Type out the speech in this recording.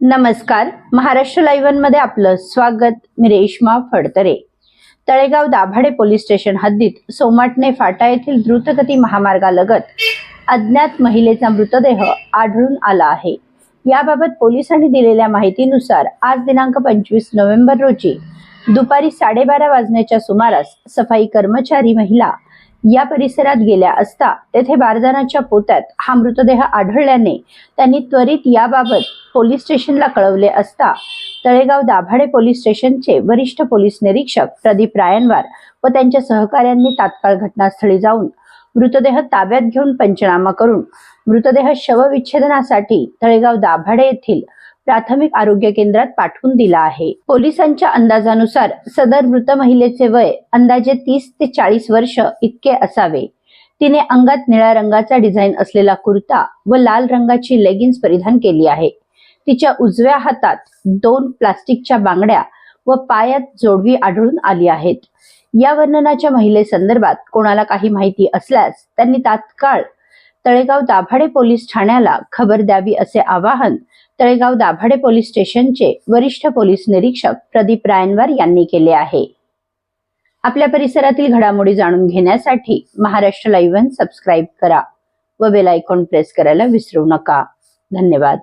नमस्कार. महाराष्ट्र लाईव्हमध्ये आपलं स्वागत. मी रेश्मा फडतरे. तळेगाव दाभाडे पोलीस स्टेशन हद्दीत सोमाटणे फाटा येथील द्रुतगती महामार्गालगत अज्ञात महिलेचा मृतदेह आढळून आला आहे. याबाबत पोलिसांनी दिलेल्या माहितीनुसार आज दिनांक पंचवीस नोव्हेंबर रोजी दुपारी साडेबारा वाजण्याच्या सुमारास सफाई कर्मचारी महिला या परिसरात गेल्या असता तेथे बारदानाच्या पोत्यात हा मृतदेह आढळल्याने त्यांनी त्वरित याबाबत पोलीस स्टेशनला कळवले असता तळेगाव दाभाडे पोलीस स्टेशनचे वरिष्ठ पोलीस निरीक्षक प्रदीप रायनवार व त्यांच्या सहकाऱ्यांनी तात्काळ घटनास्थळी जाऊन मृतदेह ताब्यात घेऊन पंचनामा करून मृतदेह शवविच्छेदनासाठी तळेगाव दाभाडे येथील प्राथमिक आरोग्य केंद्रात पाठवून दिला आहे. पोलिसांच्या अंदाजानुसार सदर मृत महिलेचे वय अंदाजे तीस ते चाळीस वर्ष इतके असावे. तिने अंगात निळ्या रंगाचा डिझाईन असलेला कुर्ता व लाल रंगाची लेगिन्स परिधान केली आहे. तिच्या उजव्या हातात दोन प्लास्टिकच्या बांगड्या व पायात जोडवी आढळून आली आहेत. या वर्णनाच्या महिलेसंदर्भात कोणाला काही माहिती असल्यास त्यांनी तात्काळ तळेगाव दाभाडे पोलीस ठाण्याला खबर द्यावी असे आवाहन तळेगाव दाभाडे पोलीस स्टेशनचे वरिष्ठ पोलीस निरीक्षक प्रदीप रायनवार यांनी केले आहे. आपल्या परिसरातील घडामोडी जाणून घेण्यासाठी महाराष्ट्र लाईव्ह सबस्क्राईब करा व बेल आयकॉन प्रेस करायला विसरू नका. धन्यवाद.